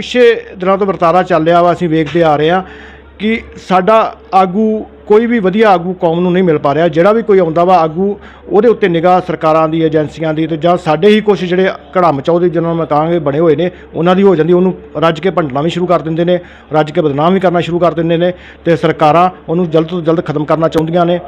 ਪਿੱਛੇ ਦਿਨਾਂ ਤੋਂ ਵਰਤਾਰਾ ਚੱਲ ਰਿਹਾ ਵਾ, ਅਸੀਂ ਵੇਖਦੇ ਆ ਰਹੇ ਹਾਂ ਕਿ ਸਾਡਾ ਆਗੂ, ਕੋਈ ਵੀ ਵਧੀਆ ਆਗੂ ਕੌਮ ਨੂੰ ਨਹੀਂ ਮਿਲ ਪਾ ਰਿਹਾ। ਜਿਹੜਾ ਵੀ ਕੋਈ ਆਉਂਦਾ ਵਾ ਆਗੂ, ਉਹਦੇ ਉੱਤੇ ਨਿਗਾਹ ਸਰਕਾਰਾਂ ਦੀ, ਏਜੰਸੀਆਂ ਦੀ ਤੇ ਜਾਂ ਸਾਡੇ ਹੀ ਕੁਝ ਜਿਹੜੇ ਘੜਾ ਮਚਾਓ ਦੇ ਜਿਹਨਾਂ ਨੂੰ ਮੈਂ ਕਹਾਂਗੇ ਬਣੇ ਹੋਏ ਨੇ, ਉਹਨਾਂ ਦੀ ਹੋ ਜਾਂਦੀ, ਉਹਨੂੰ ਰੱਜ ਕੇ ਭੰਡਣਾ ਵੀ ਸ਼ੁਰੂ ਕਰ ਦਿੰਦੇ ਨੇ, ਰੱਜ ਕੇ ਬਦਨਾਮ ਵੀ ਕਰਨਾ ਸ਼ੁਰੂ ਕਰ ਦਿੰਦੇ ਨੇ ਤੇ ਸਰਕਾਰਾਂ ਉਹਨੂੰ ਜਲਦ ਤੋਂ ਜਲਦ ਖਤਮ ਕਰਨਾ ਚਾਹੁੰਦੀਆਂ ਨੇ।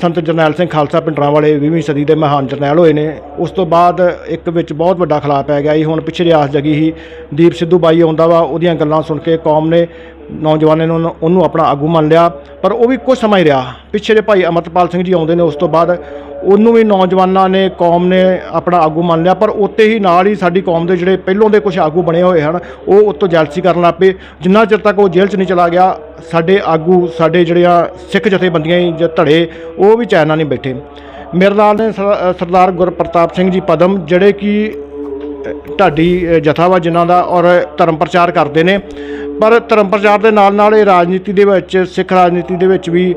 ਸੰਤ ਜਰਨੈਲ ਸਿੰਘ ਖਾਲਸਾ ਪਿੰਡਰਾਂ ਵਾਲੇ 20ਵੀਂ ਸਦੀ ਦੇ ਮਹਾਨ ਜਰਨੈਲ ਹੋਏ ਨੇ। ਉਸ ਤੋਂ ਬਾਅਦ ਇੱਕ ਵਿੱਚ ਬਹੁਤ ਵੱਡਾ ਖਲਾਅ ਪੈ ਗਿਆ ਸੀ। ਹੁਣ ਪਿੱਛੇ ਰਿਆਸ ਜਗੀ ਸੀ। ਦੀਪ ਸਿੱਧੂ ਬਾਈ ਆਉਂਦਾ ਵਾ, ਉਹਦੀਆਂ ਗੱਲਾਂ ਸੁਣ ਕੇ ਕੌਮ ਨੇ ਨੌਜਵਾਨਾਂ ਨੂੰ ਉਹਨੂੰ- ਉਹਨੂੰ ਆਪਣਾ ਆਗੂ ਮੰਨ ਲਿਆ। ਪਰ ਉਹ ਵੀ ਕੁਝ ਸਮਾਂ ਹੀ ਰਿਹਾ। ਪਿੱਛੇ ਦੇ ਭਾਈ ਅਮਰਤਪਾਲ ਸਿੰਘ ਜੀ ਆਉਂਦੇ ਨੇ। ਉਸ ਤੋਂ ਬਾਅਦ ਉਹਨੂੰ ਵੀ ਨੌਜਵਾਨਾਂ ਨੇ, ਕੌਮ ਨੇ ਆਪਣਾ ਆਗੂ ਮੰਨ ਲਿਆ, ਪਰ ਉੱਤੇ ਹੀ ਨਾਲ ਹੀ ਸਾਡੀ ਕੌਮ ਦੇ ਜਿਹੜੇ ਪਹਿਲੋਂ ਦੇ ਕੁਝ ਆਗੂ ਬਣੇ ਹੋਏ ਹਨ, ਉਹ ਉਤੋਂ ਜੈਲਸੀ ਕਰਨ ਲੱਗ ਪਏ। ਜਿੰਨਾ ਚਿਰ ਤੱਕ ਉਹ ਜੇਲ੍ਹ 'ਚ ਨਹੀਂ ਚਲਾ ਗਿਆ, ਸਾਡੇ ਆਗੂ, ਸਾਡੇ ਜਿਹੜੀਆਂ ਸਿੱਖ ਜਥੇਬੰਦੀਆਂ ਜਾਂ ਧੜੇ, ਉਹ ਵੀ ਚੈਨ ਨਾਲ ਨਹੀਂ ਬੈਠੇ। ਮੇਰੇ ਨਾਲ ਨੇ ਸਰਦਾਰ ਗੁਰਪ੍ਰਤਾਪ ਸਿੰਘ ਜੀ ਪਦਮ, ਜਿਹੜੇ ਕਿ ਢਾਡੀ ਜਥਾ ਵਾ ਜਿਨ੍ਹਾਂ ਦਾ ਔਰ ਧਰਮ ਪ੍ਰਚਾਰ ਕਰਦੇ ਨੇ। ਪਰ ਧਰਮ ਪ੍ਰਚਾਰ ਦੇ ਨਾਲ ਨਾਲ ਇਹ ਰਾਜਨੀਤੀ ਦੇ ਵਿੱਚ ਸਿੱਖ ਰਾਜਨੀਤੀ ਦੇ ਵਿੱਚ ਵੀ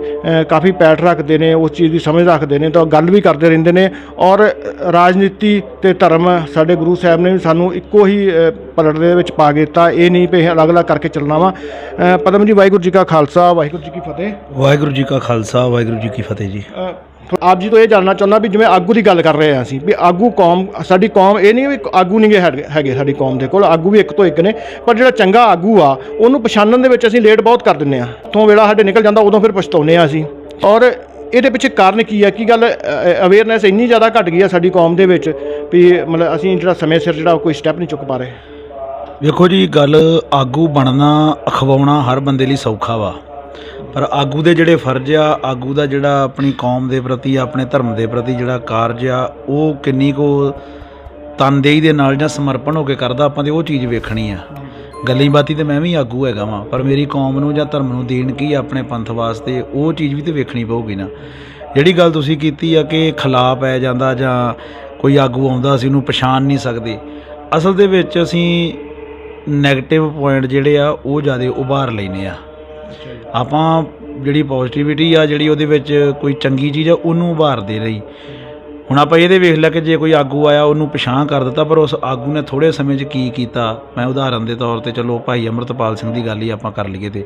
ਕਾਫੀ ਪੈਠ ਰੱਖਦੇ ਨੇ ਉਸ ਚੀਜ਼ ਦੀ ਸਮਝ ਰੱਖਦੇ ਨੇ ਤਾਂ ਗੱਲ ਵੀ ਕਰਦੇ ਰਹਿੰਦੇ ਨੇ। ਔਰ ਰਾਜਨੀਤੀ ਤੇ ਧਰਮ ਸਾਡੇ ਗੁਰੂ ਸਾਹਿਬ ਨੇ ਵੀ ਸਾਨੂੰ ਇੱਕੋ ਹੀ ਪਲੜ ਦੇ ਵਿੱਚ ਪਾ ਕੇ ਦਿੱਤਾ। ਇਹ ਨਹੀਂ ਵੀ ਅਲੱਗ-ਅਲੱਗ ਕਰਕੇ ਚੱਲਣਾ ਵਾ। ਪਦਮ ਜੀ ਵਾਹਿਗੁਰੂ ਜੀ ਕਾ ਖਾਲਸਾ ਵਾਹਿਗੁਰੂ ਜੀ ਕੀ ਫਤਿਹ। ਵਾਹਿਗੁਰੂ ਜੀ ਕਾ ਖਾਲਸਾ ਵਾਹਿਗੁਰੂ ਜੀ ਕੀ ਫਤਿਹ ਜੀ। ਆਪ ਜੀ ਤੋਂ ਇਹ ਜਾਣਨਾ ਚਾਹੁੰਦਾ ਵੀ ਜਿਵੇਂ ਆਗੂ ਦੀ ਗੱਲ ਕਰ ਰਹੇ ਹਾਂ ਅਸੀਂ, ਵੀ ਆਗੂ ਕੌਮ, ਸਾਡੀ ਕੌਮ ਇਹ ਨਹੀਂ ਵੀ ਆਗੂ ਨਹੀਂ ਗੇ ਹੈਗੇ ਹੈਗੇ ਸਾਡੀ ਕੌਮ ਦੇ ਕੋਲ, ਆਗੂ ਵੀ ਇੱਕ ਤੋਂ ਇੱਕ ਨੇ, ਪਰ ਜਿਹੜਾ ਚੰਗਾ ਆਗੂ ਆ, ਉਹਨੂੰ ਪਛਾਣਨ ਦੇ ਵਿੱਚ ਅਸੀਂ ਲੇਟ ਬਹੁਤ ਕਰ ਦਿੰਦੇ ਆ ਤੋਂ ਵੇਲਾ ਸਾਡੇ ਨਿਕਲ ਜਾਂਦਾ, ਉਦੋਂ ਫਿਰ ਪਛਤਾਉਂਦੇ ਆ ਅਸੀਂ। ਔਰ ਇਹਦੇ ਪਿੱਛੇ ਕਾਰਨ ਕੀ ਹੈ? ਕੀ ਗੱਲ ਅਵੇਅਰਨੈਸ ਇੰਨੀ ਜ਼ਿਆਦਾ ਘਟ ਗਈ ਆ ਸਾਡੀ ਕੌਮ ਦੇ ਵਿੱਚ ਵੀ ਮਤਲਬ ਅਸੀਂ ਜਿਹੜਾ ਸਮੇਂ ਸਿਰ ਜਿਹੜਾ ਕੋਈ ਸਟੈਪ ਨਹੀਂ ਚੁੱਕ ਪਾ ਰਹੇ। ਵੇਖੋ ਜੀ, ਗੱਲ ਆਗੂ ਬਣਨਾ, ਅਖਵਾਉਣਾ ਹਰ ਬੰਦੇ ਲਈ ਸੌਖਾ ਵਾ। ਪਰ ਆਗੂ ਦੇ ਜਿਹੜੇ ਫਰਜ਼ ਆ, ਆਗੂ ਦਾ ਜਿਹੜਾ ਆਪਣੀ ਕੌਮ ਦੇ ਪ੍ਰਤੀ, ਆਪਣੇ ਧਰਮ ਦੇ ਪ੍ਰਤੀ ਜਿਹੜਾ ਕਾਰਜ ਆ, ਉਹ ਕਿੰਨੀ ਕੋ ਤਨਦੇਹੀ ਦੇ ਨਾਲ ਜਾਂ ਸਮਰਪਣ ਹੋ ਕੇ ਕਰਦਾ, ਆਪਾਂ ਤੇ ਉਹ ਚੀਜ਼ ਵੇਖਣੀ ਆ। ਗੱਲੀ ਬਾਤੀ ਤੇ ਮੈਂ ਵੀ ਆਗੂ ਹੈਗਾ ਵਾਂ, ਪਰ ਮੇਰੀ ਕੌਮ ਨੂੰ ਜਾਂ ਧਰਮ ਨੂੰ ਦੇਣ ਕੀ ਆਪਣੇ ਪੰਥ ਵਾਸਤੇ, ਉਹ ਚੀਜ਼ ਵੀ ਤੇ ਵੇਖਣੀ ਪਊਗੀ ਨਾ। ਜਿਹੜੀ ਗੱਲ ਤੁਸੀਂ ਕੀਤੀ ਆ ਕਿ ਖਿਲਾਫ ਪੈ ਜਾਂਦਾ ਜਾਂ ਕੋਈ ਆਗੂ ਆਉਂਦਾ, ਅਸੀਂ ਉਹਨੂੰ ਪਛਾਣ ਨਹੀਂ ਸਕਦੇ। ਅਸਲ ਦੇ ਵਿੱਚ ਅਸੀਂ ਨੈਗੇਟਿਵ ਪੁਆਇੰਟ ਜਿਹੜੇ ਆ, ਉਹ ਜ਼ਿਆਦਾ ਉਭਾਰ ਲੈਨੇ ਆ। ਆਪਾਂ ਜਿਹੜੀ ਪੋਜ਼ਿਟਿਵਿਟੀ ਆ, ਜਿਹੜੀ ਉਹਦੇ ਵਿੱਚ ਕੋਈ ਚੰਗੀ ਚੀਜ਼ ਆ, ਉਹਨੂੰ ਉਭਾਰਦੇ ਰਹੀ। ਹੁਣ ਆਪਾਂ ਇਹਦੇ ਵੇਖ ਲਿਆ ਕਿ ਜੇ ਕੋਈ ਆਗੂ ਆਇਆ, ਉਹਨੂੰ ਪਛਾਣ ਕਰ ਦਿੱਤਾ, ਪਰ ਉਸ ਆਗੂ ਨੇ ਥੋੜੇ ਸਮੇਂ 'ਚ ਕੀ ਕੀਤਾ? ਮੈਂ ਉਦਾਹਰਨ ਦੇ ਤੌਰ ਤੇ ਚਲੋ ਭਾਈ ਅਮਰਤਪਾਲ ਸਿੰਘ ਦੀ ਗੱਲ ਹੀ ਆਪਾਂ ਕਰ ਲਈਏ ਤੇ।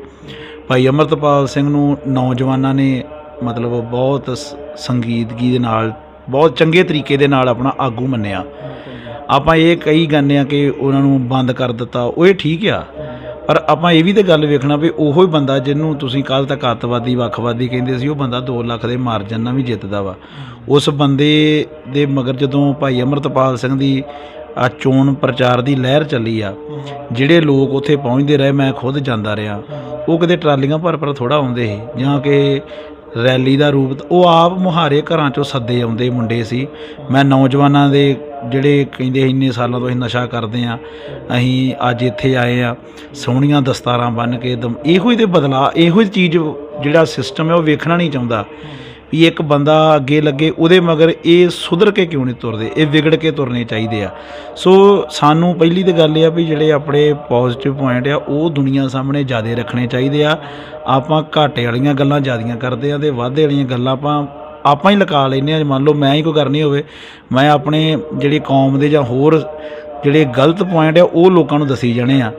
ਭਾਈ ਅਮਰਤਪਾਲ ਸਿੰਘ ਨੂੰ ਨੌਜਵਾਨਾਂ ਨੇ ਮਤਲਬ ਬਹੁਤ ਸ- ਸੰਗੀਦਗੀ ਦੇ ਨਾਲ ਬਹੁਤ ਚੰਗੇ ਤਰੀਕੇ ਦੇ ਨਾਲ ਆਪਣਾ ਆਗੂ ਮੰਨਿਆ। ਆਪਾਂ ਇਹ ਕਈ ਗਾਨੇ ਆ ਕਿ ਉਹਨਾਂ ਨੂੰ ਬੰਦ ਕਰ ਦਿੱਤਾ, ਉਹ ਇਹ ਠੀਕ ਆ। ਪਰ ਆਪਾਂ ਇਹ ਵੀ ਤੇ ਗੱਲ ਵੇਖਣਾ ਵੀ ਉਹੋ ਹੀ ਬੰਦਾ ਜਿਹਨੂੰ ਤੁਸੀਂ ਕੱਲ ਤੱਕ ਅੱਤਵਾਦੀ, ਵੱਖਵਾਦੀ ਕਹਿੰਦੇ ਸੀ, ਉਹ ਬੰਦਾ 2 ਲੱਖ ਦੇ ਮਾਰਜਨ ਨਾਲ ਵੀ ਜਿੱਤਦਾ ਵਾ। ਉਸ ਬੰਦੇ ਦੇ ਮਗਰ ਜਦੋਂ ਭਾਈ ਅਮਰਤਪਾਲ ਸਿੰਘ ਦੀ ਆ ਚੋਣ ਪ੍ਰਚਾਰ ਦੀ ਲਹਿਰ ਚੱਲੀ ਆ, ਜਿਹੜੇ ਲੋਕ ਉੱਥੇ ਪਹੁੰਚਦੇ ਰਹੇ, ਮੈਂ ਖੁਦ ਜਾਂਦਾ ਰਿਹਾ। ਉਹ ਕਿਤੇ ਟਰਾਲੀਆਂ ਭਰ ਭਰ ਥੋੜਾ ਆਉਂਦੇ ਸੀ, ਜਾਂ ਕਿ ਰੈਲੀ ਦਾ ਰੂਪ ਉਹ ਆਪ ਮੁਹਾਰੇ ਘਰਾਂ ਚੋਂ ਸੱਦੇ ਆਉਂਦੇ ਮੁੰਡੇ ਸੀ। ਮੈਂ ਨੌਜਵਾਨਾਂ ਦੇ ਜਿਹੜੇ ਕਹਿੰਦੇ ਇੰਨੇ ਸਾਲਾਂ ਤੋਂ ਅਸੀਂ ਨਸ਼ਾ ਕਰਦੇ ਆ ਅਸੀਂ ਅੱਜ ਇੱਥੇ ਆਏ ਆ ਸੋਹਣੀਆਂ ਦਸਤਾਰਾਂ ਬੰਨ ਕੇ ਦਮ, ਇਹੋ ਹੀ ਤੇ ਬਦਲਾ, ਇਹੋ ਹੀ ਚੀਜ਼ ਜਿਹੜਾ ਸਿਸਟਮ ਹੈ ਉਹ ਵੇਖਣਾ ਨਹੀਂ ਚਾਹੁੰਦਾ। ਵੀ ਇੱਕ ਬੰਦਾ ਅੱਗੇ ਲੱਗੇ, ਉਹਦੇ ਮਗਰ ਇਹ ਸੁਧਰ ਕੇ ਕਿਉਂ ਨਹੀਂ ਤੁਰਦੇ? ਇਹ ਵਿਗੜ ਕੇ ਤੁਰਨੇ ਚਾਹੀਦੇ ਆ। ਸੋ ਸਾਨੂੰ ਪਹਿਲੀ ਤੇ ਗੱਲ ਇਹ ਆ ਵੀ ਜਿਹੜੇ ਆਪਣੇ ਪੋਜ਼ਿਟਿਵ ਪੁਆਇੰਟ ਆ, ਉਹ ਦੁਨੀਆ ਸਾਹਮਣੇ ਜ਼ਿਆਦਾ ਰੱਖਣੇ ਚਾਹੀਦੇ ਆ। ਆਪਾਂ ਘਾਟੇ ਵਾਲੀਆਂ ਗੱਲਾਂ ਜ਼ਿਆਦੀਆਂ ਕਰਦੇ ਆ ਤੇ ਵਾਧੇ ਵਾਲੀਆਂ ਗੱਲਾਂ ਆਪਾਂ ਆਪਾਂ ਹੀ ਲਗਾ ਲੈਨੇ ਆ। ਮੰਨ ਲਓ ਮੈਂ ਹੀ ਕੋਈ ਕਰਨੀ ਹੋਵੇ, ਮੈਂ ਆਪਣੇ ਜਿਹੜੀ ਕੌਮ ਦੇ ਜਾਂ ਹੋਰ ਜਿਹੜੇ ਗਲਤ ਪੁਆਇੰਟ ਆ, ਉਹ ਲੋਕਾਂ ਨੂੰ ਦੱਸੀ ਜਾਣੇ ਆ।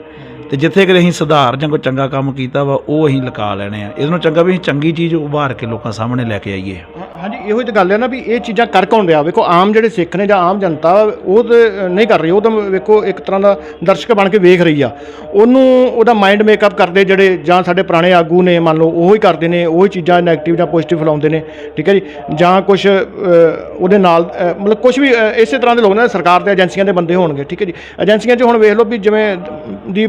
ਤੇ ਜਿੱਥੇ ਕਿ ਅਸੀਂ ਸੁਧਾਰ ਜਾਂ ਕੋਈ ਚੰਗਾ ਕੰਮ ਕੀਤਾ ਵਾ, ਉਹ ਅਸੀਂ ਲਕਾ ਲੈਣੇ ਆ। ਇਹਦੇ ਨਾਲੋਂ ਚੰਗਾ ਵੀ ਅਸੀਂ ਚੰਗੀ ਚੀਜ਼ ਉਭਾਰ ਕੇ ਲੋਕਾਂ ਸਾਹਮਣੇ ਲੈ ਕੇ ਆਈਏ। ਹਾਂਜੀ, ਇਹੋ ਹੀ ਗੱਲ ਹੈ ਨਾ ਵੀ ਇਹ ਚੀਜ਼ਾਂ ਕਰ ਕੌਣ ਰਿਹਾ ਵੇਖੋ, ਆਮ ਜਿਹੜੇ ਸਿੱਖ ਨੇ ਜਾਂ ਆਮ ਜਨਤਾ ਉਹ ਤੇ ਨਹੀਂ ਕਰ ਰਹੀ। ਉਹ ਤਾਂ ਵੇਖੋ, ਇੱਕ ਤਰ੍ਹਾਂ ਦਾ ਦਰਸ਼ਕ ਬਣ ਕੇ ਵੇਖ ਰਹੀ ਆ। ਉਹਨੂੰ ਉਹਦਾ ਮਾਈਂਡ ਮੇਕਅਪ ਕਰਦੇ ਜਿਹੜੇ, ਜਾਂ ਸਾਡੇ ਪੁਰਾਣੇ ਆਗੂ ਨੇ, ਮੰਨ ਲਓ, ਉਹ ਹੀ ਕਰਦੇ ਨੇ, ਉਹੀ ਚੀਜ਼ਾਂ 네ਗੇਟਿਵ ਜਾਂ ਪੋਜ਼ਿਟਿਵ ਫੈਲਾਉਂਦੇ ਨੇ, ਠੀਕ ਹੈ ਜੀ? ਜਾਂ ਕੁਝ ਉਹਦੇ ਨਾਲ ਮਤਲਬ ਕੁਝ ਵੀ ਇਸੇ ਤਰ੍ਹਾਂ ਦੇ ਲੋਕ ਨੇ, ਸਰਕਾਰ ਦੇ ਏਜੰਸੀਆਂ ਦੇ ਬੰਦੇ ਹੋਣਗੇ, ਠੀਕ ਹੈ ਜੀ? ਏਜੰਸੀਆਂ 'ਚ ਹੁਣ ਵੇਖ ਲਓ ਵੀ ਜਿਵੇਂ ਦੀ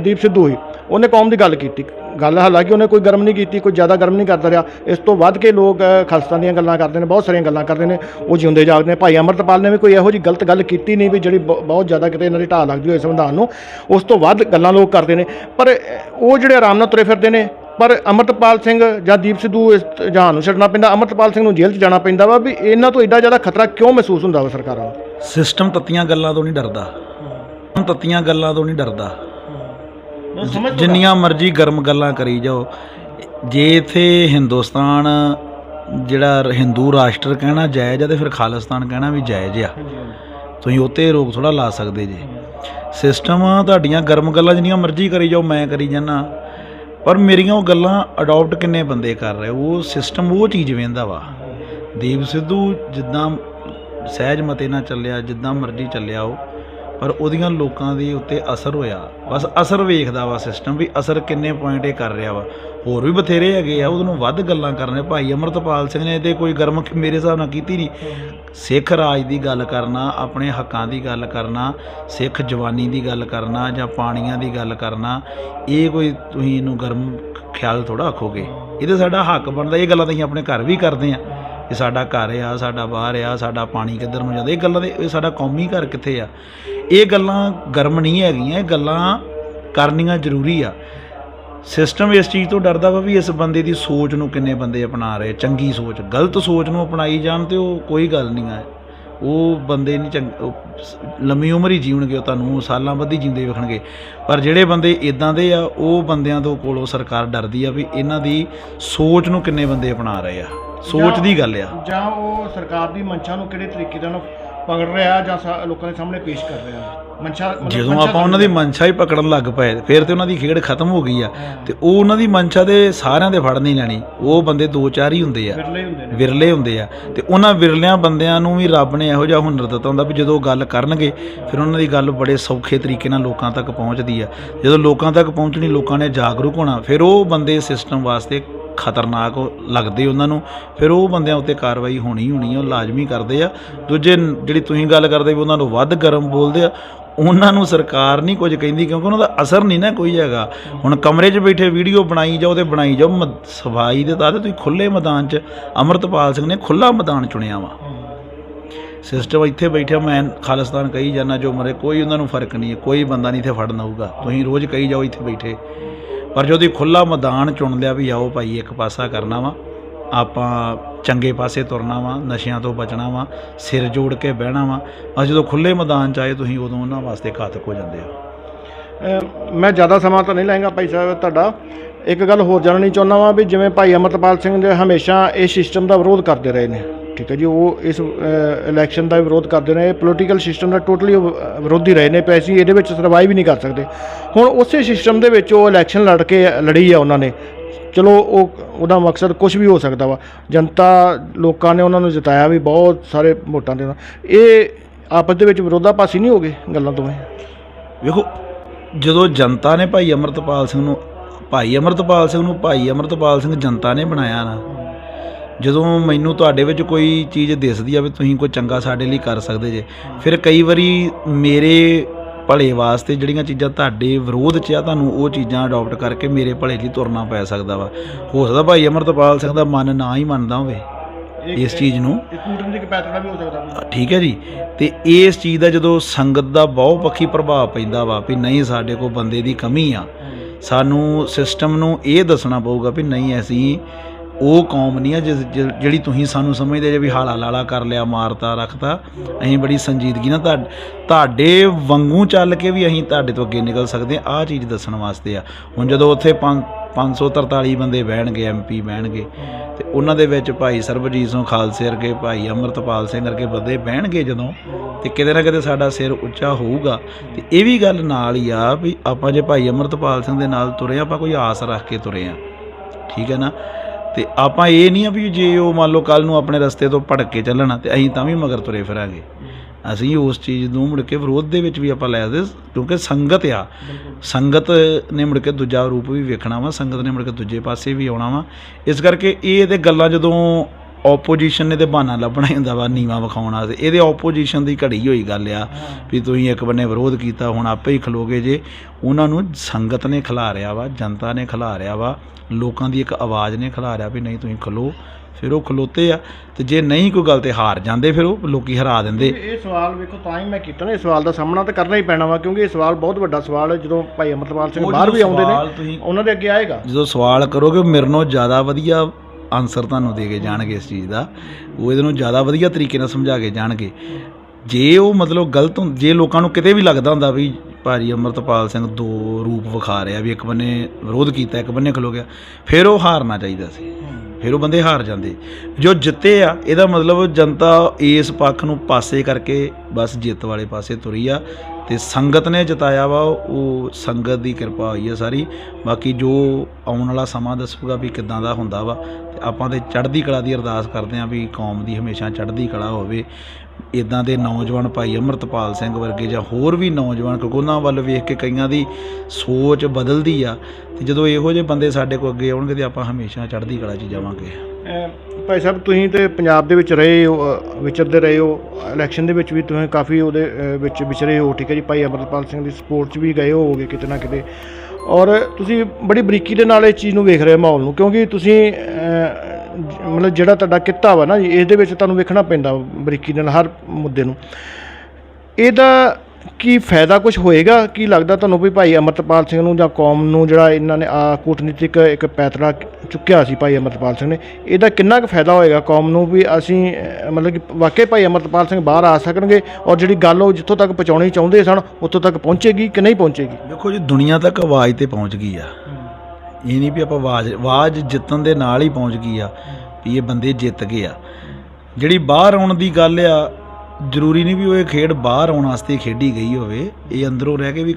ਦੀਪ ਸਿੱਧੂ ਹੋਈ ਉਹਨੇ ਕੌਮ ਦੀ ਗੱਲ ਕੀਤੀ। ਗੱਲ ਹਾਲਾਂਕਿ ਉਹਨੇ ਕੋਈ ਗਰਮ ਨਹੀਂ ਕੀਤੀ ਕੋਈ ਜ਼ਿਆਦਾ ਗਰਮ ਨਹੀਂ ਕਰਦਾ ਰਿਹਾ। ਇਸ ਤੋਂ ਵੱਧ ਕੇ ਲੋਕ ਅ, ਦੀਆਂ ਗੱਲਾਂ ਕਰਦੇ ਨੇ ਬਹੁਤ ਸਾਰੀਆਂ ਗੱਲਾਂ ਕਰਦੇ ਨੇ। ਉਹ ਜਿਉਂਦੇ ਜਾਗਦੇ ਨੇ। ਭਾਈ ਅਮਰਤਪਾਲ ਨੇ ਵੀ ਕੋਈ ਇਹੋ ਜਿਹੀ ਗਲਤ ਗੱਲ ਕੀਤੀ ਨਹੀਂ ਵੀ ਜਿਹੜੀ ਬ- ਬਹੁਤ ਜ਼ਿਆਦਾ ਕਿਤੇ ਇਹਨਾਂ ਦੀ ਢਾਹ ਲੱਗਦੀ ਹੋਏ ਸੰਵਿਧਾਨ ਨੂੰ। ਉਸ ਤੋਂ ਵੱਧ ਗੱਲਾਂ ਲੋਕ ਕਰਦੇ ਨੇ। ਪਰ ਉਹ ਜਿਹੜੇ ਆਰਾਮ ਨਾਲ ਤੁਰੇ ਫਿਰਦੇ ਨੇ ਪਰ ਅਮਰਤਪਾਲ ਸਿੰਘ ਜਾਂ ਦੀਪ ਸਿੱਧੂ ਇਸ ਜਹਾਨ ਨੂੰ ਛੱਡਣਾ ਪੈਂਦਾ ਅਮਰਤਪਾਲ ਸਿੰਘ ਨੂੰ ਜੇਲ੍ਹ 'ਚ ਜਾਣਾ ਪੈਂਦਾ ਵਾ ਵੀ ਇਹਨਾਂ ਤੋਂ ਐਡਾ ਜ਼ਿਆਦਾ ਖਤਰਾ ਕਿਉਂ ਮਹਿਸੂਸ ਹੁੰਦਾ ਵਾ ਸਰਕਾਰਾਂ ਨੂੰ ਸਿਸਟਮ ਤੱਤੀਆਂ ਗੱਲਾਂ ਤੋਂ ਨਹੀਂ ਡਰਦਾ। ਤੱਤੀਆਂ ਗੱਲਾਂ ਤੋਂ ਨਹੀਂ ਡਰਦਾ। ਜਿੰਨੀਆਂ ਮਰਜ਼ੀ ਗਰਮ ਗੱਲਾਂ ਕਰੀ ਜਾਓ। ਜੇ ਇੱਥੇ ਹਿੰਦੁਸਤਾਨ ਜਿਹੜਾ ਹਿੰਦੂ ਰਾਸ਼ਟਰ ਕਹਿਣਾ ਜਾਇਜ਼ ਆ ਤੇ ਫਿਰ ਖਾਲਿਸਤਾਨ ਕਹਿਣਾ ਵੀ ਜਾਇਜ਼ ਆ। ਤੁਸੀਂ ਉੱਤੇ ਰੋਕ ਥੋੜਾ ਲਾ ਸਕਦੇ ਜੇ। ਸਿਸਟਮ ਤੁਹਾਡੀਆਂ ਗਰਮ ਗੱਲਾਂ ਜਿੰਨੀਆਂ ਮਰਜ਼ੀ ਕਰੀ ਜਾਓ ਮੈਂ ਕਰੀ ਜਾਣਾ ਪਰ ਮੇਰੀਆਂ ਉਹ ਗੱਲਾਂ ਅਡਾਪਟ ਕਿੰਨੇ ਬੰਦੇ ਕਰ ਰਹੇ ਉਹ ਸਿਸਟਮ ਉਹ ਚੀਜ਼ ਵੇਂਦਾ ਵਾ। ਦੀਪ ਸਿੱਧੂ ਜਿੱਦਾਂ ਸਹਿਜ ਮਤੇ ਨਾਲ ਚੱਲਿਆ ਜਿੱਦਾਂ ਮਰਜ਼ੀ ਚੱਲਿਆ ਉਹ। ਪਰ ਉਹਦੀਆਂ ਲੋਕਾਂ ਦੇ ਉੱਤੇ ਅਸਰ ਹੋਇਆ। ਬਸ ਅਸਰ ਵੇਖਦਾ ਵਾ ਸਿਸਟਮ ਵੀ ਅਸਰ ਕਿੰਨੇ ਪੁਆਇੰਟ ਇਹ ਕਰ ਰਿਹਾ ਵਾ। ਹੋਰ ਵੀ ਬਥੇਰੇ ਹੈਗੇ ਆ ਉਹਨੂੰ ਵੱਧ ਗੱਲਾਂ ਕਰਨੇ। ਭਾਈ ਅਮਰਤਪਾਲ ਸਿੰਘ ਨੇ ਤੇ ਕੋਈ ਗਰਮ ਮੇਰੇ ਹਿਸਾਬ ਨਾਲ ਕੀਤੀ ਨਹੀਂ। ਸਿੱਖ ਰਾਜ ਦੀ ਗੱਲ ਕਰਨਾ, ਆਪਣੇ ਹੱਕਾਂ ਦੀ ਗੱਲ ਕਰਨਾ, ਸਿੱਖ ਜਵਾਨੀ ਦੀ ਗੱਲ ਕਰਨਾ ਜਾਂ ਪਾਣੀਆਂ ਦੀ ਗੱਲ ਕਰਨਾ, ਇਹ ਕੋਈ ਤੁਸੀਂ ਇਹਨੂੰ ਗਰਮ ਖਿਆਲ ਥੋੜਾ ਆਖੋਗੇ ਇਹ ਤਾਂ ਸਾਡਾ ਹੱਕ ਬਣਦਾ, ਇਹ ਗੱਲਾਂ ਤਾਂ ਅਸੀਂ ਆਪਣੇ ਘਰ ਵੀ ਕਰਦੇ ਆ। ਕਿ ਸਾਡਾ ਘਰ ਆ, ਸਾਡਾ ਬਾਹਰ ਆ, ਸਾਡਾ ਪਾਣੀ ਕਿੱਧਰ ਨੂੰ ਜਾਂਦਾ। ਇਹ ਗੱਲਾਂ ਦੇ ਇਹ ਸਾਡਾ ਕੌਮੀ ਘਰ ਕਿੱਥੇ ਆ? ਇਹ ਗੱਲਾਂ ਗਰਮ ਨਹੀਂ ਹੈਗੀਆਂ, ਇਹ ਗੱਲਾਂ ਕਰਨੀਆਂ ਜ਼ਰੂਰੀ ਆ। ਸਿਸਟਮ ਇਸ ਚੀਜ਼ ਤੋਂ ਡਰਦਾ ਵਾ ਵੀ ਇਸ ਬੰਦੇ ਦੀ ਸੋਚ ਨੂੰ ਕਿੰਨੇ ਬੰਦੇ ਅਪਣਾ ਰਹੇ, ਚੰਗੀ ਸੋਚ, ਗਲਤ ਸੋਚ ਨੂੰ ਅਪਣਾਈ ਜਾਣ ਤੇ ਉਹ ਕੋਈ ਗੱਲ ਨਹੀਂ ਆ। ਉਹ ਬੰਦੇ ਨਹੀਂ ਚੰਗ ਲੰਮੀ ਉਮਰ ਹੀ ਜੀਵਣਗੇ ਉਹ ਤੁਹਾਨੂੰ ਸਾਲਾਂ ਬੱਧੀ ਜਿੰਦੇ ਵੇਖਣਗੇ। ਪਰ ਜਿਹੜੇ ਬੰਦੇ ਇਦਾਂ ਦੇ ਆ, ਉਹ ਬੰਦਿਆਂ ਤੋਂ ਕੋਲੋਂ ਸਰਕਾਰ ਡਰਦੀ ਆ ਵੀ ਇਹਨਾਂ ਦੀ ਸੋਚ ਨੂੰ ਕਿੰਨੇ ਬੰਦੇ ਅਪਣਾ ਰਹੇ ਆ। ਸੋਚ ਦੀ ਗੱਲ ਆ। ਜਾਂ ਉਹ ਸਰਕਾਰ ਦੀ ਮਨਸ਼ਾ ਨੂੰ ਕਿਹੜੇ ਤਰੀਕੇ ਨਾਲ ਪਕੜ ਰਿਹਾ ਜਾਂ ਸਾ- ਲੋਕਾਂ ਦੇ ਸਾਹਮਣੇ ਪੇਸ਼ ਕਰ ਰਿਹਾ। ਮਨਸ਼ਾ ਜਦੋਂ ਆਪਾਂ ਉਹਨਾਂ ਦੀ ਮਨਸ਼ਾ ਹੀ ਪਕੜਨ ਲੱਗ ਪਏ ਫਿਰ ਤੇ ਉਹਨਾਂ ਦੀ ਖੇਡ ਖਤਮ ਹੋ ਗਈ ਆ। ਤੇ ਉਹ ਉਹਨਾਂ ਦੀ ਮਨਸ਼ਾ ਦੇ ਸਾਰਿਆਂ ਦੇ ਫੜ ਨਹੀਂ ਲੈਣੀ। ਉਹ ਬੰਦੇ ਦੋ ਚਾਰ ਹੀ ਹੁੰਦੇ ਆ। ਵਿਰਲੇ ਹੁੰਦੇ ਆ। ਤੇ ਉਹਨਾਂ ਵਿਰਲਿਆਂ ਬੰਦਿਆਂ ਨੂੰ ਵੀ ਰੱਬ ਨੇ ਇਹੋ ਜਿਹਾ ਹੁਨਰ ਦਿੱਤਾ ਹੁੰਦਾ ਵੀ ਜਦੋਂ ਉਹ ਗੱਲ ਕਰਨਗੇ ਫਿਰ ਉਹਨਾਂ ਦੀ ਗੱਲ ਬੜੇ ਸੌਖੇ ਤਰੀਕੇ ਨਾਲ ਲੋਕਾਂ ਤੱਕ ਪਹੁੰਚਦੀ ਆ। ਜਦੋਂ ਲੋਕਾਂ ਤੱਕ ਪਹੁੰਚਣੀ ਲੋਕਾਂ ਨੇ ਜਾਗਰੂਕ ਹੋਣਾ ਫਿਰ ਉਹ ਬੰਦੇ ਸਿਸਟਮ ਵਾਸਤੇ ਖਤਰਨਾਕ ਲੱਗਦੇ ਉਹਨਾਂ ਨੂੰ। ਫਿਰ ਉਹ ਬੰਦਿਆਂ ਉੱਤੇ ਕਾਰਵਾਈ ਹੋਣੀ ਹੋਣੀ ਉਹ ਲਾਜ਼ਮੀ ਕਰਦੇ ਆ। ਦੂਜੇ ਜਿਹੜੀ ਤੁਸੀਂ ਗੱਲ ਕਰਦੇ ਵੀ ਉਹਨਾਂ ਨੂੰ ਵੱਧ ਗਰਮ ਬੋਲਦੇ ਆ ਉਹਨਾਂ ਨੂੰ ਸਰਕਾਰ ਨਹੀਂ ਕੁਝ ਕਹਿੰਦੀ ਕਿਉਂਕਿ ਉਹਨਾਂ ਦਾ ਅਸਰ ਨਹੀਂ ਨਾ ਕੋਈ ਹੈਗਾ। ਹੁਣ ਕਮਰੇ 'ਚ ਬੈਠੇ ਵੀਡੀਓ ਬਣਾਈ ਜਾਓ ਤੇ ਬਣਾਈ ਜਾਓ। ਮ- ਸਫ਼ਾਈ ਦੇ ਤਾਂ ਤੁਸੀਂ ਖੁੱਲੇ ਮੈਦਾਨ 'ਚ ਅਮਰਤਪਾਲ ਸਿੰਘ ਨੇ ਖੁੱਲਾ ਮੈਦਾਨ ਚੁਣਿਆ ਵਾ। ਸਿਸਟਮ ਇੱਥੇ ਬੈਠਿਆ ਮੈਂ ਖਾਲਿਸਤਾਨ ਕਹੀ ਜਾਣਾ ਜੋ ਮਰੇ ਕੋਈ ਉਹਨਾਂ ਨੂੰ ਫ਼ਰਕ ਨਹੀਂ ਹੈ, ਕੋਈ ਬੰਦਾ ਨਹੀਂ ਇੱਥੇ ਫੜਨ ਆਊਗਾ। ਤੁਸੀਂ ਰੋਜ਼ ਕਹੀ ਜਾਓ ਇੱਥੇ ਬੈਠੇ। ਪਰ ਜਦੋਂ ਤੁਸੀਂ ਖੁੱਲਾ ਮੈਦਾਨ ਚੁਣ ਲਿਆ ਵੀ ਆਓ ਭਾਈ ਇੱਕ ਪਾਸਾ ਕਰਨਾ ਵਾ, ਆਪਾਂ ਚੰਗੇ ਪਾਸੇ ਤੁਰਨਾ ਵਾ, ਨਸ਼ਿਆਂ ਤੋਂ ਬਚਣਾ ਵਾ, ਸਿਰ ਜੋੜ ਕੇ ਬਹਿਣਾ ਵਾ। ਆ ਜਦੋਂ ਖੁੱਲੇ ਮੈਦਾਨ 'ਚ ਆਏ, ਤੁਸੀਂ ਉਦੋਂ ਉਹਨਾਂ ਵਾਸਤੇ ਘਾਤਕ ਹੋ ਜਾਂਦੇ ਹੋ। ਮੈਂ ਜ਼ਿਆਦਾ ਸਮਾਂ ਤਾਂ ਨਹੀਂ ਲਾਂਗਾ ਭਾਈ ਸਾਹਿਬ ਤੁਹਾਡਾ। ਇੱਕ ਗੱਲ ਹੋਰ ਜਾਣਨੀ ਚਾਹੁੰਦਾ ਵਾਂ ਵੀ ਜਿਵੇਂ ਭਾਈ ਅਮਰਤਪਾਲ ਸਿੰਘ ਦੇ ਹਮੇਸ਼ਾ ਇਸ ਸਿਸਟਮ ਦਾ ਵਿਰੋਧ ਕਰਦੇ ਰਹੇ ਨੇ। ਠੀਕ ਹੈ ਜੀ, ਉਹ ਇਸ ਇਲੈਕਸ਼ਨ ਦਾ ਵਿਰੋਧ ਕਰਦੇ ਨੇ ਪੋਲੀਟੀਕਲ ਸਿਸਟਮ ਦਾ ਟੋਟਲੀ ਵਿਰੋਧੀ ਰਹੇ ਨੇ ਪਏ ਸੀ ਇਹਦੇ ਵਿੱਚ ਸਰਵਾਈਵ ਹੀ ਨਹੀਂ ਕਰ ਸਕਦੇ। ਹੁਣ ਉਸੇ ਸਿਸਟਮ ਦੇ ਵਿੱਚ ਉਹ ਇਲੈਕਸ਼ਨ ਲੜ ਕੇ ਲੜੀ ਆ ਉਹਨਾਂ ਨੇ। ਚਲੋ ਉਹ ਉਹਦਾ ਮਕਸਦ ਕੁਝ ਵੀ ਹੋ ਸਕਦਾ ਵਾ। ਜਨਤਾ ਲੋਕਾਂ ਨੇ ਉਹਨਾਂ ਨੂੰ ਜਿਤਾਇਆ ਵੀ ਬਹੁਤ ਸਾਰੇ ਵੋਟਾਂ ਦੇ ਨਾਲ ਇਹ ਆਪਸ ਦੇ ਵਿੱਚ ਵਿਰੋਧਾਭਾਸੀ ਨਹੀਂ ਹੋ ਗਏ ਗੱਲਾਂ ਦੋਵੇਂ? ਵੇਖੋ, ਜਦੋਂ ਜਨਤਾ ਨੇ ਭਾਈ ਅਮਰਤਪਾਲ ਸਿੰਘ ਨੂੰ, ਭਾਈ ਅਮਰਤਪਾਲ ਸਿੰਘ ਨੂੰ ਭਾਈ ਅਮਰਤਪਾਲ ਸਿੰਘ ਜਨਤਾ ਨੇ ਬਣਾਇਆ ਨਾ, ਜਦੋਂ ਮੈਨੂੰ ਤੁਹਾਡੇ ਵਿੱਚ ਕੋਈ ਚੀਜ਼ ਦਿਸਦੀ ਆ ਵੀ ਤੁਸੀਂ ਕੋਈ ਚੰਗਾ ਸਾਡੇ ਲਈ ਕਰ ਸਕਦੇ ਜੇ, ਫਿਰ ਕਈ ਵਾਰੀ ਮੇਰੇ ਭਲੇ ਵਾਸਤੇ ਜਿਹੜੀਆਂ ਚੀਜ਼ਾਂ ਤੁਹਾਡੇ ਵਿਰੋਧ 'ਚ ਆ ਤੁਹਾਨੂੰ ਉਹ ਚੀਜ਼ਾਂ ਅਡਾਪਟ ਕਰਕੇ ਮੇਰੇ ਭਲੇ ਲਈ ਤੁਰਨਾ ਪੈ ਸਕਦਾ ਵਾ। ਹੋ ਸਕਦਾ ਭਾਈ ਅਮਰਤਪਾਲ ਸਿੰਘ ਦਾ ਮਨ ਨਾ ਹੀ ਮੰਨਦਾ ਹੋਵੇ ਇਸ ਚੀਜ਼ ਨੂੰ। ਕੂਟਨੀਤਿਕ ਪੈਤੜਾ ਵੀ ਹੋ ਸਕਦਾ। ਠੀਕ ਹੈ ਜੀ। ਤੇ ਇਸ ਚੀਜ਼ ਦਾ ਜਦੋਂ ਸੰਗਤ ਦਾ ਬਹੁ ਪੱਖੀ ਪ੍ਰਭਾਵ ਪੈਂਦਾ ਵਾ ਵੀ ਨਹੀਂ ਸਾਡੇ ਕੋਲ ਬੰਦੇ ਦੀ ਕਮੀ ਆ ਸਾਨੂੰ ਸਿਸਟਮ ਨੂੰ ਇਹ ਦੱਸਣਾ ਪਊਗਾ ਵੀ ਨਹੀਂ ਅਸੀਂ ਉਹ ਕੌਮ ਨਹੀਂ ਆ ਜਿਸ- ਜਿ- ਜਿਹੜੀ ਤੁਸੀਂ ਸਾਨੂੰ ਸਮਝਦੇ ਜੇ ਵੀ ਹਾਲਾ ਲਾਲਾ ਕਰ ਲਿਆ, ਮਾਰਤਾ, ਰੱਖਤਾ। ਅਸੀਂ ਬੜੀ ਸੰਜੀਦਗੀ ਨਾਲ ਤੁਹਾ- ਤੁਹਾਡੇ ਵਾਂਗੂ ਚੱਲ ਕੇ ਵੀ ਅਸੀਂ ਤੁਹਾਡੇ ਤੋਂ ਅੱਗੇ ਨਿਕਲ ਸਕਦੇ ਆ ਆਹ ਚੀਜ਼ ਦੱਸਣ ਵਾਸਤੇ ਆ। ਹੁਣ ਜਦੋਂ ਉੱਥੇ ਪੰਜ 543 ਬੰਦੇ ਬਹਿਣਗੇ ਐਮਪੀ ਬਹਿਣਗੇ, ਤੇ ਉਹਨਾਂ ਦੇ ਵਿੱਚ ਭਾਈ ਸਰਬਜੀਤ ਸਿੰਘ ਖਾਲਸੇ ਵਰਗੇ, ਭਾਈ ਅਮਰਤਪਾਲ ਸਿੰਘ ਵਰਗੇ ਬੰਦੇ ਬਹਿਣਗੇ ਜਦੋਂ, ਤੇ ਕਿਤੇ ਨਾ ਕਿਤੇ ਸਾਡਾ ਸਿਰ ਉੱਚਾ ਹੋਊਗਾ। ਤੇ ਇਹ ਵੀ ਗੱਲ ਨਾਲ ਹੀ ਆ ਵੀ ਆਪਾਂ ਜੇ ਭਾਈ ਅਮਰਤਪਾਲ ਸਿੰਘ ਦੇ ਨਾਲ ਤੁਰੇ ਆਪਾਂ ਕੋਈ ਆਸ ਰੱਖ ਕੇ ਤੁਰੇ ਆ। ਠੀਕ ਹੈ ਨਾ? ਤੇ ਆਪਾਂ ਇਹ ਨਹੀਂ ਆ ਵੀ ਜੇ ਉਹ ਮੰਨ ਲਓ ਕੱਲ ਨੂੰ ਆਪਣੇ ਰਸਤੇ ਤੋਂ ਭਟਕ ਕੇ ਚੱਲਣਾ ਤੇ ਅਸੀਂ ਤਾਂ ਵੀ ਮਗਰ ਤੁਰੇ ਫਿਰਾਂਗੇ। ਅਸੀਂ ਉਸ ਚੀਜ਼ ਨੂੰ ਮੁੜ ਕੇ ਵਿਰੋਧ ਦੇ ਵਿੱਚ ਵੀ ਆਪਾਂ ਲੈ ਸਕਦੇ ਕਿਉਂਕਿ ਸੰਗਤ ਆ। ਸੰਗਤ ਨੇ ਮੁੜ ਕੇ ਦੂਜਾ ਰੂਪ ਵੀ ਵੇਖਣਾ ਵਾ, ਸੰਗਤ ਨੇ ਮੁੜ ਕੇ ਦੂਜੇ ਪਾਸੇ ਵੀ ਆਉਣਾ ਵਾ। ਇਸ ਕਰਕੇ ਇਹ ਤੇ ਗੱਲਾਂ ਜਦੋਂ ਆਪੋਜੀਸ਼ਨ ਨੇ ਤੇ ਬਹਾਨਾ ਲੱਭਣਾ ਹੀ ਹੁੰਦਾ ਵਾ ਨੀਵਾ ਵਿਖਾਉਣ ਵਾਸਤੇ। ਇਹਦੇ ਆਪੋਜੀਸ਼ਨ ਦੀ ਘੜੀ ਹੋਈ ਗੱਲ ਆ ਵੀ ਤੁਸੀਂ ਇੱਕ ਬੰਨੇ ਵਿਰੋਧ ਕੀਤਾ ਹੁਣ ਆਪੇ ਹੀ ਖਲੋਗੇ ਜੇ। ਉਹਨਾਂ ਨੂੰ ਸੰਗਤ ਨੇ ਖਿਲਾਰਿਆ ਵਾ ਜਨਤਾ ਨੇ ਖਿਲਾਰਿਆ ਵਾ ਲੋਕਾਂ ਦੀ ਇੱਕ ਆਵਾਜ਼ ਨੇ ਖਿਲਾਰਿਆ ਵੀ ਨਹੀਂ ਤੁਸੀਂ ਖਲੋ ਫਿਰ ਉਹ ਖਲੋਤੇ ਆ। ਤੇ ਜੇ ਨਹੀਂ ਕੋਈ ਗੱਲ ਤੇ ਹਾਰ ਜਾਂਦੇ ਫਿਰ ਉਹ ਲੋਕੀ ਹਰਾ ਦਿੰਦੇ। ਇਹ ਸਵਾਲ ਵੇਖੋ ਤਾਂ ਹੀ ਮੈਂ ਕੀਤਾ ਨਾ ਇਹ ਸਵਾਲ ਦਾ ਸਾਹਮਣਾ ਤਾਂ ਕਰਨਾ ਹੀ ਪੈਣਾ ਵਾ ਕਿਉਂਕਿ ਇਹ ਸਵਾਲ ਬਹੁਤ ਵੱਡਾ ਸਵਾਲ ਹੈ ਜਦੋਂ ਭਾਈ ਅਮਰਤਪਾਲ ਸਿੰਘ ਬਾਹਰ ਵੀ ਆਉਂਦੇ ਨੇ ਉਹਨਾਂ ਦੇ ਅੱਗੇ ਆਏਗਾ। ਜਦੋਂ ਸਵਾਲ ਕਰੋਗੇ ਮੇਰੇ ਨਾਲੋਂ ਜ਼ਿਆਦਾ ਵਧੀਆ ਆਨਸਰ ਤੁਹਾਨੂੰ ਦੇ ਕੇ ਜਾਣਗੇ ਇਸ ਚੀਜ਼ ਦਾ। ਉਹ ਇਹਦੇ ਨੂੰ ਜ਼ਿਆਦਾ ਵਧੀਆ ਤਰੀਕੇ ਨਾਲ ਸਮਝਾ ਕੇ ਜਾਣਗੇ। ਜੇ ਉਹ ਮਤਲਬ ਗਲਤ ਹੁੰ- ਜੇ ਲੋਕਾਂ ਨੂੰ ਕਿਤੇ ਵੀ ਲੱਗਦਾ ਹੁੰਦਾ ਵੀ ਭਾਜੀ ਅਮਰਤਪਾਲ ਸਿੰਘ ਦੋ ਰੂਪ ਵਿਖਾ ਰਿਹਾ ਵੀ ਇੱਕ ਬੰਨੇ ਵਿਰੋਧ ਕੀਤਾ, ਇੱਕ ਬੰਨੇ ਖਲੋ ਗਿਆ, ਫਿਰ ਉਹ ਹਾਰਨਾ ਚਾਹੀਦਾ ਸੀ। ਫਿਰ ਉਹ ਬੰਦੇ ਹਾਰ ਜਾਂਦੇ। ਜੋ ਜਿੱਤੇ ਆ, ਇਹਦਾ ਮਤਲਬ ਜਨਤਾ ਇਸ ਪੱਖ ਨੂੰ ਪਾਸੇ ਕਰਕੇ ਬਸ ਜਿੱਤ ਵਾਲੇ ਪਾਸੇ ਤੁਰੀ ਆ ਤੇ ਸੰਗਤ ਨੇ ਜਿਤਾਇਆ ਵਾ, ਉਹ ਸੰਗਤ ਦੀ ਕਿਰਪਾ ਹੋਈ ਆ ਸਾਰੀ। ਬਾਕੀ ਜੋ ਆਉਣ ਵਾਲਾ ਸਮਾਂ ਦੱਸੂਗਾ ਵੀ ਕਿੱਦਾਂ ਦਾ ਹੁੰਦਾ ਵਾ ਆਪਾਂ ਤੇ ਚੜ੍ਹਦੀ ਕਲਾ ਦੀ ਅਰਦਾਸ ਕਰਦੇ ਆਂ ਵੀ ਕੌਮ ਦੀ ਹਮੇਸ਼ਾ ਚੜ੍ਹਦੀ ਕਲਾ ਹੋਵੇ। ਇਦਾਂ ਦੇ ਨੌਜਵਾਨ ਭਾਈ ਅਮਰਤਪਾਲ ਸਿੰਘ ਵਰਗੇ ਜਾਂ ਹੋਰ ਵੀ ਨੌਜਵਾਨ ਕਿਉਂਕਿ ਉਹਨਾਂ ਵੱਲ ਵੇਖ ਕੇ ਕਈਆਂ ਦੀ ਸੋਚ ਬਦਲਦੀ ਆ ਤੇ ਜਦੋਂ ਇਹੋ ਜਿਹੇ ਬੰਦੇ ਸਾਡੇ ਕੋਲ ਅੱਗੇ ਆਉਣਗੇ ਤੇ ਆਪਾਂ ਹਮੇਸ਼ਾ ਚੜ੍ਹਦੀ ਕਲਾ 'ਚ ਜਾਵਾਂਗੇ। ਭਾਈ ਸਾਹਿਬ, ਤੁਸੀਂ ਤੇ ਪੰਜਾਬ ਦੇ ਵਿੱਚ ਰਹੇ ਹੋ ਵਿਚਰਦੇ ਰਹੇ ਹੋ ਇਲੈਕਸ਼ਨ ਦੇ ਵਿੱਚ ਵੀ ਤੁਸੀਂ ਕਾਫੀ ਉਹਦੇ ਵਿੱਚ ਵਿਚਰੇ ਹੋ, ਠੀਕ ਹੈ ਜੀ? ਭਾਈ ਅਮਰਪਾਲ ਸਿੰਘ ਦੀ ਸਪੋਰਟ 'ਚ ਵੀ ਗਏ ਹੋਗੇ ਕਿਤੇ ਨਾ ਕਿਤੇ। ਔਰ ਤੁਸੀਂ ਬੜੀ ਬਰੀਕੀ ਦੇ ਨਾਲ ਇਸ ਚੀਜ਼ ਨੂੰ ਵੇਖ ਰਹੇ ਹੋ ਮਾਹੌਲ ਨੂੰ, ਕਿਉਂਕਿ ਤੁਸੀਂ ਮਤਲਬ ਜਿਹੜਾ ਤੁਹਾਡਾ ਕਿੱਤਾ ਵਾ ਨਾ ਜੀ, ਇਸ ਦੇ ਵਿੱਚ ਤੁਹਾਨੂੰ ਵੇਖਣਾ ਪੈਂਦਾ ਬਰੀਕੀ ਨਾਲ ਹਰ ਮੁੱਦੇ ਨੂੰ। ਇਹਦਾ ਕੀ ਫਾਇਦਾ ਕੁਝ ਹੋਏਗਾ? ਕੀ ਲੱਗਦਾ ਤੁਹਾਨੂੰ ਵੀ ਭਾਈ ਅਮਰਤਪਾਲ ਸਿੰਘ ਨੂੰ ਜਾਂ ਕੌਮ ਨੂੰ ਜਿਹੜਾ ਇਹਨਾਂ ਨੇ ਆ ਕੂਟਨੀਤਿਕ ਇੱਕ ਪੈਤਰਾ ਚੁੱਕਿਆ ਸੀ ਭਾਈ ਅਮਰਤਪਾਲ ਸਿੰਘ ਨੇ ਇਹਦਾ ਕਿੰਨਾ ਕੁ ਫਾਇਦਾ ਹੋਏਗਾ ਕੌਮ ਨੂੰ ਵੀ ਅਸੀਂ ਮਤਲਬ ਕਿ ਵਾਕਈ ਭਾਈ ਅਮਰਤਪਾਲ ਸਿੰਘ ਬਾਹਰ ਆ ਸਕਣਗੇ ਔਰ ਜਿਹੜੀ ਗੱਲ ਉਹ ਜਿੱਥੋਂ ਤੱਕ ਪਹੁੰਚਾਉਣੀ ਚਾਹੁੰਦੇ ਸਨ ਉੱਥੋਂ ਤੱਕ ਪਹੁੰਚੇਗੀ ਕਿ ਨਹੀਂ ਪਹੁੰਚੇਗੀ? ਦੇਖੋ ਜੀ ਦੁਨੀਆ ਤੱਕ ਆਵਾਜ਼ ਤੇ ਪਹੁੰਚ ਗਈ ਆ। ਇਹ ਨਹੀਂ ਵੀ ਆਪਾਂ ਆਵਾਜ਼ ਆਵਾਜ਼ ਜਿੱਤਣ ਦੇ ਨਾਲ ਹੀ ਪਹੁੰਚ ਗਈ ਆ ਵੀ ਇਹ ਬੰਦੇ ਜਿੱਤ ਗਏ ਆ। ਜਿਹੜੀ ਬਾਹਰ ਆਉਣ ਦੀ ਗੱਲ ਆ ਜ਼ਰੂਰੀ ਨਹੀਂ ਵੀ ਉਹ ਇਹ ਖੇਡ ਬਾਹਰ ਆਉਣ ਵਾਸਤੇ ਖੇਡੀ ਗਈ ਹੋਵੇ ਇਹ ਅੰਦਰੋਂ ਰਹਿ ਕੇ ਵੀ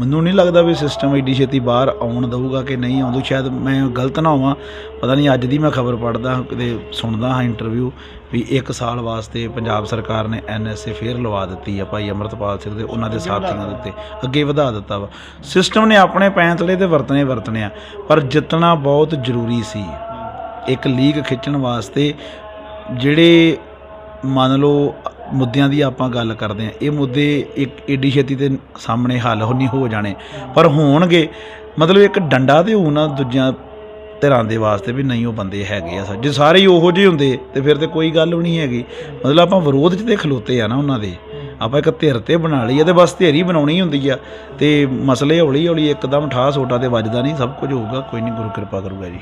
ਮੈਨੂੰ ਨਹੀਂ ਲੱਗਦਾ ਵੀ ਸਿਸਟਮ ਏਡੀ ਛੇਤੀ ਬਾਹਰ ਆਉਣ ਦਊਗਾ ਕਿ ਨਹੀਂ ਆਉਂਦੂ। ਸ਼ਾਇਦ ਮੈਂ ਗਲਤ ਨਾ ਹੋਵਾਂ ਪਤਾ ਨਹੀਂ ਅੱਜ ਦੀ ਮੈਂ ਖਬਰ ਪੜਦਾ ਕਿਤੇ ਸੁਣਦਾ ਹਾਂ ਇੰਟਰਵਿਊ ਵੀ 1 ਸਾਲ ਵਾਸਤੇ ਪੰਜਾਬ ਸਰਕਾਰ ਨੇ ਐਨਐਸਏ ਫੇਰ ਲਵਾ ਦਿੱਤੀ ਆ ਭਾਈ ਅਮਰਤਪਾਲ ਸਿੰਘ ਦੇ ਉਹਨਾਂ ਦੇ ਸਾਥੀਆਂ ਦੇ ਉੱਤੇ। ਅੱਗੇ ਵਧਾ ਦਿੱਤਾ ਵਾ। ਸਿਸਟਮ ਨੇ ਆਪਣੇ ਪੈਂਤਲੇ ਤੇ ਵਰਤਣੇ ਵਰਤਣੇ ਆ ਪਰ ਜਿੱਤਣਾ ਬਹੁਤ ਜ਼ਰੂਰੀ ਸੀ। ਇੱਕ ਲੀਗ ਖਿੱਚਣ ਵਾਸਤੇ ਜਿਹੜੇ ਮੰਨ ਲਓ ਮੁੱਦਿਆਂ ਦੀ ਆਪਾਂ ਗੱਲ ਕਰਦੇ ਆ ਇਹ ਮੁੱਦੇ ਇੱਕ ਏਡੀ ਛੇਤੀ ਤੇ ਸਾਹਮਣੇ ਹੱਲ ਹੋ ਨਹੀਂ ਹੋ ਜਾਣੇ। ਪਰ ਹੋਣਗੇ। ਮਤਲਬ ਇੱਕ ਡੰਡਾ ਤੇ ਹੋਣਾ ਦੂਜਿਆਂ ਧਿਰਾਂ ਦੇ ਵਾਸਤੇ ਵੀ ਨਹੀਂ ਉਹ ਬੰਦੇ ਹੈਗੇ ਆ ਜੇ ਸਾਰੇ ਹੀ ਉਹੋ ਜਿਹੇ ਹੁੰਦੇ, ਤੇ ਫਿਰ ਤੇ ਕੋਈ ਗੱਲ ਵੀ ਨਹੀਂ ਹੈਗੀ। ਮਤਲਬ ਆਪਾਂ ਵਿਰੋਧ 'ਚ ਤੇ ਖਲੋਤੇ ਆ ਨਾ ਉਹਨਾਂ ਦੇ। ਆਪਾਂ ਇੱਕ ਧਿਰ ਤੇ ਬਣਾ ਲਈ ਆ ਤੇ ਬਸ ਧਿਰ ਹੀ ਬਣਾਉਣੀ ਹੁੰਦੀ ਆ। ਤੇ ਮਸਲੇ ਹੌਲੀ ਹੌਲੀ ਇੱਕਦਮ ਠਾਹ ਸੋਟਾ ਤੇ ਵੱਜਦਾ ਨਹੀਂ, ਸਭ ਕੁਝ ਹੋਊਗਾ। ਕੋਈ ਨਹੀਂ, ਗੁਰੂ ਕਿਰਪਾ ਕਰੂਗਾ ਜੀ।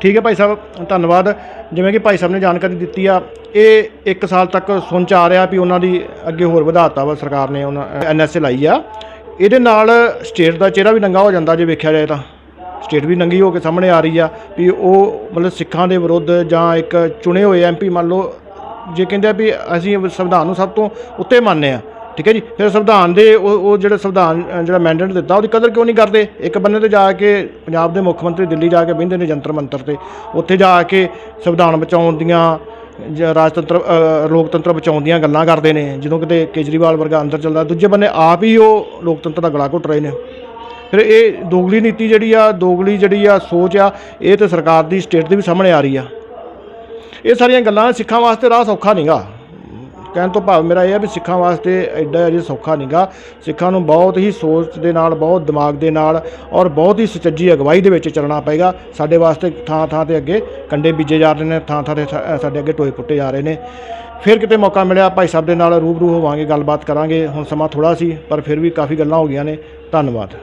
ਠੀਕ ਹੈ ਭਾਈ ਸਾਹਿਬ, ਧੰਨਵਾਦ। ਜਿਵੇਂ ਕਿ ਭਾਈ ਸਾਹਿਬ ਨੇ ਜਾਣਕਾਰੀ ਦਿੱਤੀ ਆ ਇਹ 1 ਸਾਲ ਤੱਕ ਸੁਣ ਚ ਆ ਰਿਹਾ ਵੀ ਉਹਨਾਂ ਦੀ ਅੱਗੇ ਹੋਰ ਵਧਾਤਾ ਵਾ ਸਰਕਾਰ ਨੇ ਉਹਨਾਂ ਐਨਐਸਏ ਲਾਈ ਆ। ਇਹਦੇ ਨਾਲ ਸਟੇਟ ਦਾ ਚਿਹਰਾ ਵੀ ਨੰਗਾ ਹੋ ਜਾਂਦਾ ਜੇ ਵੇਖਿਆ ਜਾਏ ਤਾਂ। ਸਟੇਟ ਵੀ ਨੰਗੀ ਹੋ ਕੇ ਸਾਹਮਣੇ ਆ ਰਹੀ ਆ ਵੀ ਉਹ ਮਤਲਬ ਸਿੱਖਾਂ ਦੇ ਵਿਰੁੱਧ ਜਾਂ ਇੱਕ ਚੁਣੇ ਹੋਏ ਐਮਪੀ ਮੰਨ ਲਓ, ਜੇ ਕਹਿੰਦੇ ਆ ਵੀ ਅਸੀਂ ਸੰਵਿਧਾਨ ਨੂੰ ਸਭ ਤੋਂ ਉੱਤੇ ਮੰਨਦੇ ਆ, ਠੀਕ ਹੈ ਜੀ? ਫਿਰ ਸੰਵਿਧਾਨ ਦੇ ਉਹ ਉਹ ਜਿਹੜਾ ਸੰਵਿਧਾਨ ਜਿਹੜਾ ਮੈਂਡੇਟ ਦਿੱਤਾ, ਉਹਦੀ ਕਦਰ ਕਿਉਂ ਨਹੀਂ ਕਰਦੇ? ਇੱਕ ਬੰਨੇ ਤੇ ਜਾ ਕੇ ਪੰਜਾਬ ਦੇ ਮੁੱਖ ਮੰਤਰੀ ਦਿੱਲੀ ਜਾ ਕੇ ਬਹਿੰਦੇ ਨੇ ਜੰਤਰ ਮੰਤਰ ਤੇ, ਉੱਥੇ ਜਾ ਕੇ ਸੰਵਿਧਾਨ ਬਚਾਉਣ ਦੀਆਂ ਜਾਂ ਰਾਜਤੰਤਰ ਅ, ਲੋਕਤੰਤਰ ਬਚਾਉਣ ਦੀਆਂ ਗੱਲਾਂ ਕਰਦੇ ਨੇ ਜਦੋਂ ਕਿਤੇ ਕੇਜਰੀਵਾਲ ਵਰਗਾ ਅੰਦਰ ਚੱਲਦਾ ਦੂਜੇ ਬੰਨੇ ਆਪ ਹੀ ਉਹ ਲੋਕਤੰਤਰ ਦਾ ਗਲਾ ਘੁੱਟ ਰਹੇ ਨੇ। ਫਿਰ ਇਹ ਦੋਗਲੀ ਨੀਤੀ ਜਿਹੜੀ ਆ ਦੋਗਲੀ ਜਿਹੜੀ ਆ ਸੋਚ ਆ ਇਹ ਤੇ ਸਰਕਾਰ ਦੀ ਸਟੇਟ ਦੀ ਵੀ ਸਾਹਮਣੇ ਆ ਰਹੀ ਆ। ਇਹ ਸਾਰੀਆਂ ਗੱਲਾਂ ਸਿੱਖਾਂ ਵਾਸਤੇ ਰਾਹ ਸੌਖਾ ਨਹੀਂਗਾ ਕਹਿਣ ਤੋਂ ਭਾਵ ਮੇਰਾ ਇਹ ਹੈ ਵੀ ਸਿੱਖਾਂ ਵਾਸਤੇ ਐਡਾ ਅਜੇ ਸੌਖਾ ਨਹੀਂਗਾ ਸਿੱਖਾਂ ਨੂੰ ਬਹੁਤ ਹੀ ਸੋਚ ਦੇ ਨਾਲ, ਬਹੁਤ ਦਿਮਾਗ ਦੇ ਨਾਲ ਔਰ ਬਹੁਤ ਹੀ ਸੁਚੱਜੀ ਅਗਵਾਈ ਦੇ ਵਿੱਚ ਚੱਲਣਾ ਪਏਗਾ। ਸਾਡੇ ਵਾਸਤੇ ਥਾਂ ਥਾਂ ਤੇ ਅੱਗੇ ਕੰਡੇ ਬੀਜੇ ਜਾ ਰਹੇ ਨੇ, ਥਾਂ ਥਾਂ ਤੇ ਸਾਡੇ ਅੱਗੇ ਟੋਏ ਪੁੱਟੇ ਜਾ ਰਹੇ ਨੇ। ਫਿਰ ਕਿਤੇ ਮੌਕਾ ਮਿਲਿਆ, ਭਾਈ ਸਾਹਿਬ ਦੇ ਨਾਲ ਰੂਬਰੂ ਹੋਵਾਂਗੇ, ਗੱਲਬਾਤ ਕਰਾਂਗੇ। ਹੁਣ ਸਮਾਂ ਥੋੜਾ ਸੀ, ਪਰ ਫਿਰ ਵੀ ਕਾਫੀ ਗੱਲਾਂ ਹੋ ਗਈਆਂ ਨੇ। ਧੰਨਵਾਦ।